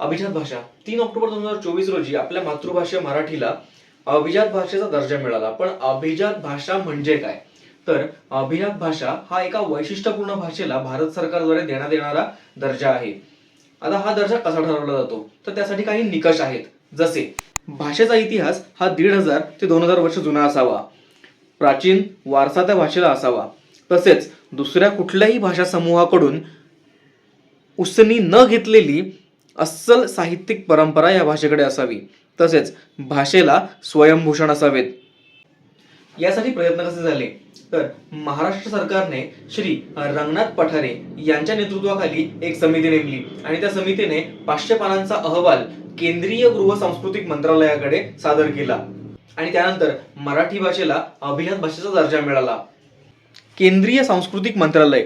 अभिजात भाषा. तीन ऑक्टोबर दोन हजार चोवीस रोजी आपल्या मातृभाषा मराठीला अभिजात भाषेचा दर्जा मिळाला. पण अभिजात भाषा म्हणजे काय? तर अभिजात भाषा हा एका वैशिष्ट्यपूर्ण भाषेला भारत सरकारद्वारे देण्यात येणारा दर्जा आहे. आता हा दर्जा कसा ठरवला जातो? तर त्यासाठी काही निकष आहेत. जसे भाषेचा इतिहास हा दीड हजार ते दोन हजार वर्ष जुना असावा. प्राचीन वारसा त्या भाषेला असावा. तसेच दुसऱ्या कुठल्याही भाषा समूहाकडून उसनी न घेतलेली अस्सल साहित्यिक परंपरा या भाषेकडे असावी. तसेच भाषेला स्वयंभूषण असावेत. यासाठी प्रयत्न कसे झाले? तर महाराष्ट्र सरकारने श्री रंगनाथ पठारे यांच्या नेतृत्वाखाली एक समिती नेमली आणि त्या समितीने पाचशे पानांचा अहवाल केंद्रीय गृह सांस्कृतिक मंत्रालयाकडे सादर केला आणि त्यानंतर मराठी भाषेला अभिजात भाषेचा दर्जा मिळाला. केंद्रीय सांस्कृतिक मंत्रालय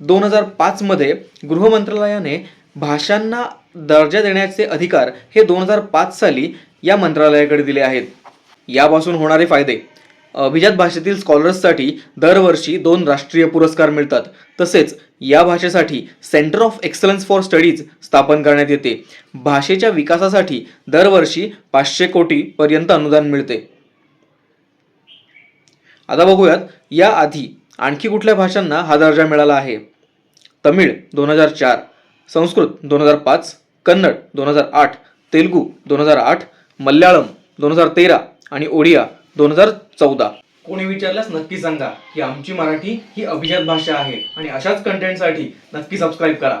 दोन हजार पाचमध्ये गृह मंत्रालयाने भाषांना दर्जा देण्याचे अधिकार हे दोन हजार पाच साली या मंत्रालयाकडे दिले आहेत. यापासून होणारे फायदे. अभिजात भाषेतील स्कॉलर्ससाठी दरवर्षी दोन राष्ट्रीय पुरस्कार मिळतात. तसेच या भाषेसाठी centre of excellence for studies स्थापन करण्यात येते. भाषेच्या विकासासाठी दरवर्षी पाचशे कोटीपर्यंत अनुदान मिळते. आता बघूयात या आधी आणखी कुठल्या भाषांना हा दर्जा मिळाला आहे? तमिळ दोन हजार चार संस्कृत दोन हजार पाच कन्नड दोन हजार आठ तेलगू दोन हजार आठ मल्याळम दोन हजार तेरा आणि ओडिया दोन हजार चौदा. कोणी विचारल्यास नक्की सांगा की आमची मराठी ही अभिजात भाषा आहे आणि अशाच कंटेंटसाठी नक्की सबस्क्राईब करा.